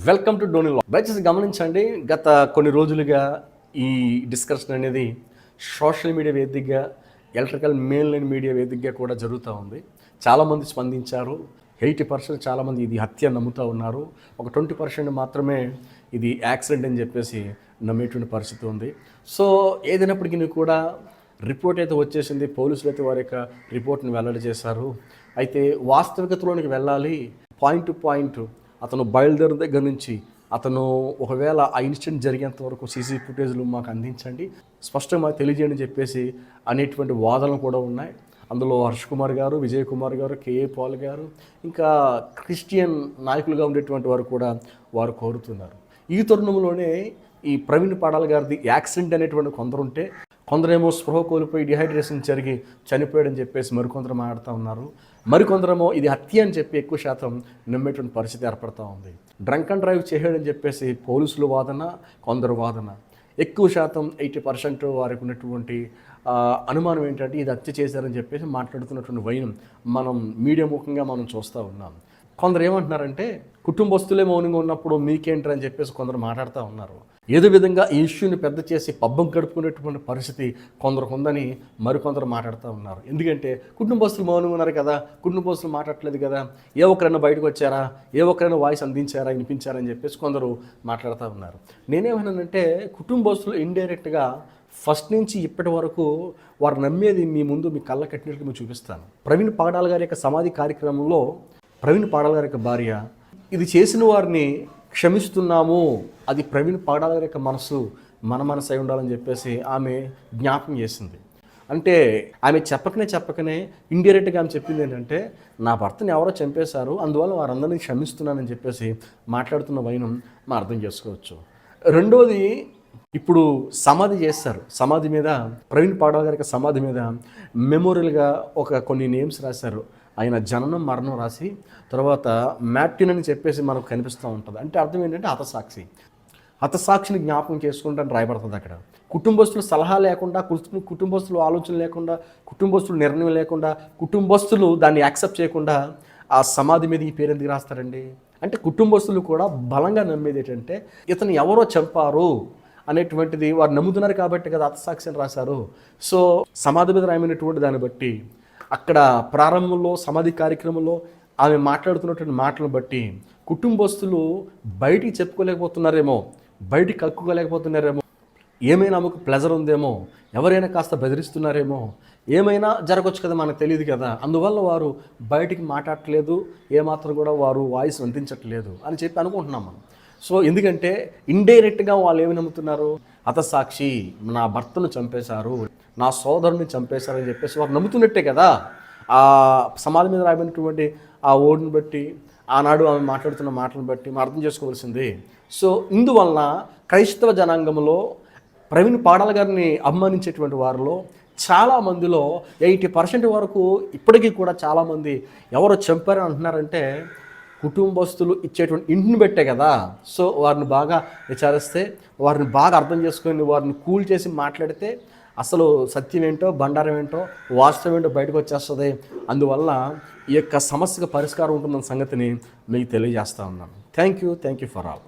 Welcome to డోని లా దయచేసి గమనించండి గత కొన్ని రోజులుగా ఈ డిస్కషన్ అనేది సోషల్ మీడియా వేదికగా ఎలక్ట్రికల్ మెయిన్ లైన్ మీడియా వేదికగా కూడా జరుగుతూ ఉంది. చాలామంది స్పందించారు. ఎయిటీ పర్సెంట్ చాలామంది ఇది హత్య నమ్ముతూ ఉన్నారు. ఒక ట్వంటీ పర్సెంట్ మాత్రమే ఇది యాక్సిడెంట్ అని చెప్పేసి నమ్మేటువంటి పరిస్థితి ఉంది. సో ఏదైనప్పటికీ కూడా రిపోర్ట్ అయితే వచ్చేసింది. పోలీసులు అయితే వారి యొక్క రిపోర్ట్ని వెల్లడి చేశారు. అయితే వాస్తవికతలోనికి వెళ్ళాలి. పాయింట్ టు పాయింట్ అతను బయలుదేరిన దగ్గర నుంచి అతను ఒకవేళ ఆ ఇన్సిడెంట్ జరిగేంత వరకు సీసీ ఫుటేజ్లు మాకు అందించండి. స్పష్టంగా తెలియజేయని తెలియజేయండి చెప్పేసి అనేటువంటి వాదనలు కూడా ఉన్నాయి. అందులో హర్ష్ కుమార్ గారు విజయ్ కుమార్ గారు కేఏ పాల్ గారు ఇంకా క్రిస్టియన్ నాయకులుగా ఉండేటువంటి వారు కూడా వారు కోరుతున్నారు. ఈ తరుణంలోనే ఈ ప్రవీణ్ పాడాల గారిది యాక్సిడెంట్ అనేటువంటి కొందరుంటే కొందరేమో స్పృహ కోల్పోయి డిహైడ్రేషన్ జరిగి చనిపోయాడని చెప్పేసి మరికొందరు మాట్లాడుతూ ఉన్నారు. మరికొందరేమో ఇది హత్య అని చెప్పి ఎక్కువ శాతం నమ్మేటువంటి పరిస్థితి ఏర్పడుతూ ఉంది. డ్రంక్ అండ్ డ్రైవ్ చేయడని చెప్పేసి పోలీసులు వాదన కొందరు వాదన. ఎక్కువ శాతం ఎయిటీ పర్సెంట్ వారికి ఉన్నటువంటి అనుమానం ఏంటంటే ఇది హత్య చేశారని చెప్పేసి మాట్లాడుతున్నటువంటి వైనం మనం మీడియా ముఖంగా మనం చూస్తూ ఉన్నాం. కొందరు ఏమంటున్నారంటే కుటుంబస్తులే మౌనంగా ఉన్నప్పుడు మీకేంటని అని చెప్పేసి కొందరు మాట్లాడుతూ ఉన్నారు. ఏదో విధంగా ఈ ఇష్యూని పెద్ద చేసి పబ్బం గడుపుకునేటువంటి పరిస్థితి కొందరికి ఉందని మరికొందరు మాట్లాడుతూ ఉన్నారు. ఎందుకంటే కుటుంబస్తులు మౌనంగా ఉన్నారు కదా కుటుంబస్తులు మాట్లాడట్లేదు కదా ఏ ఒక్కరైనా బయటకు వచ్చారా ఏ ఒక్కరైనా వాయిస్ అందించారా వినిపించారా అని చెప్పేసి కొందరు మాట్లాడుతూ ఉన్నారు. నేనేమన్నానంటే కుటుంబస్తులు ఇండైరెక్ట్గా ఫస్ట్ నుంచి ఇప్పటి వరకు వారు నమ్మేది మీ ముందు మీ కళ్ళ కట్టినట్టు మీకు చూపిస్తాను. ప్రవీణ్ పాడాల్ గారి యొక్క సమాధి కార్యక్రమంలో ప్రవీణ్ పాడాల గారి యొక్క భార్య. ఇది చేసిన వారిని క్షమిస్తున్నాము. అది ప్రవీణ్ పాడాల గారి యొక్క మనసు మన మనసు అయి ఉండాలని చెప్పేసి ఆమె జ్ఞాపకం చేసింది. అంటే ఆమె చెప్పకనే చెప్పకనే ఇండైరెక్ట్గా ఆమె చెప్పింది ఏంటంటే నా భర్తని ఎవరో చంపేశారు అందువల్ల వారందరినీ క్షమిస్తున్నానని చెప్పేసి మాట్లాడుతున్న వైనం మనం అర్థం చేసుకోవచ్చు. రెండోది ఇప్పుడు సమాధి చేస్తారు. సమాధి మీద ప్రవీణ్ పాడాల గారి యొక్క సమాధి మీద మెమోరియల్గా ఒక కొన్ని నేమ్స్ రాశారు. ఆయన జననం మరణం రాసి తర్వాత మ్యాట్టిన్ అని చెప్పేసి మనకు కనిపిస్తూ ఉంటుంది. అంటే అర్థం ఏంటంటే హతసాక్షి. హతసాక్షిని జ్ఞాపకం చేసుకుంటాను రాయబడుతుంది అక్కడ. కుటుంబస్తులు సలహా లేకుండా కుటుంబస్తులు ఆలోచన లేకుండా కుటుంబస్తులు నిర్ణయం లేకుండా కుటుంబస్తులు దాన్ని యాక్సెప్ట్ చేయకుండా ఆ సమాధి మీద ఈ పేరు ఎందుకు రాస్తారండి? అంటే కుటుంబస్తులు కూడా బలంగా నమ్మేది ఏంటంటే ఇతను ఎవరో చంపారు అనేటువంటిది వారు నమ్ముతున్నారు కాబట్టి కదా అతసాక్షిని రాశారు. సో సమాధి మీద రాయమైనటువంటి దాన్ని బట్టి అక్కడ ప్రారంభంలో సమాధి కార్యక్రమంలో ఆమె మాట్లాడుతున్నటువంటి మాటలను బట్టి కుటుంబస్తులు బయటికి చెప్పుకోలేకపోతున్నారేమో బయటికి కక్కుకోలేకపోతున్నారేమో ఏమైనా ఆమెకు ప్లెజర్ ఉందేమో ఎవరైనా కాస్త బెదిరిస్తున్నారేమో ఏమైనా జరగవచ్చు కదా మనకు తెలియదు కదా. అందువల్ల వారు బయటికి మాట్లాడట్లేదు ఏమాత్రం కూడా వారు వాయిస్ అందించట్లేదు అని చెప్పి అనుకుంటున్నాం మనం. సో ఎందుకంటే ఇండైరెక్ట్గా వాళ్ళు ఏమి నమ్ముతున్నారు? హతసాక్షి నా భర్తను చంపేశారు నా సోదరుని చంపేశారని చెప్పేసి వారు నమ్ముతున్నట్టే కదా? ఆ సమాధి మీద రాబడినటువంటి ఆ ఓడిని బట్టి ఆనాడు ఆమె మాట్లాడుతున్న మాటలను బట్టి మనం అర్థం చేసుకోవాల్సింది. సో ఇందువలన క్రైస్తవ జనాంగంలో ప్రవీణ్ పాడాల గారిని అభిమానించేటువంటి వారిలో చాలా మందిలో ఎయిటీ పర్సెంట్ వరకు ఇప్పటికీ కూడా చాలామంది ఎవరో చంపారని అంటున్నారంటే కుటుంబస్తులు ఇచ్చేటువంటి ఇంటిని పెట్టే కదా. సో వారిని బాగా విచారిస్తే వారిని బాగా అర్థం చేసుకొని వారిని కూల్ చేసి మాట్లాడితే అసలు సత్యం ఏంటో బండారం ఏంటో వాస్తవం ఏంటో బయటకు వచ్చేస్తుంది. అందువల్ల ఈ యొక్క సమస్యకు పరిష్కారం ఉంటుందన్న సంగతిని మీకు తెలియజేస్తా ఉన్నాను. Thank you thank you for all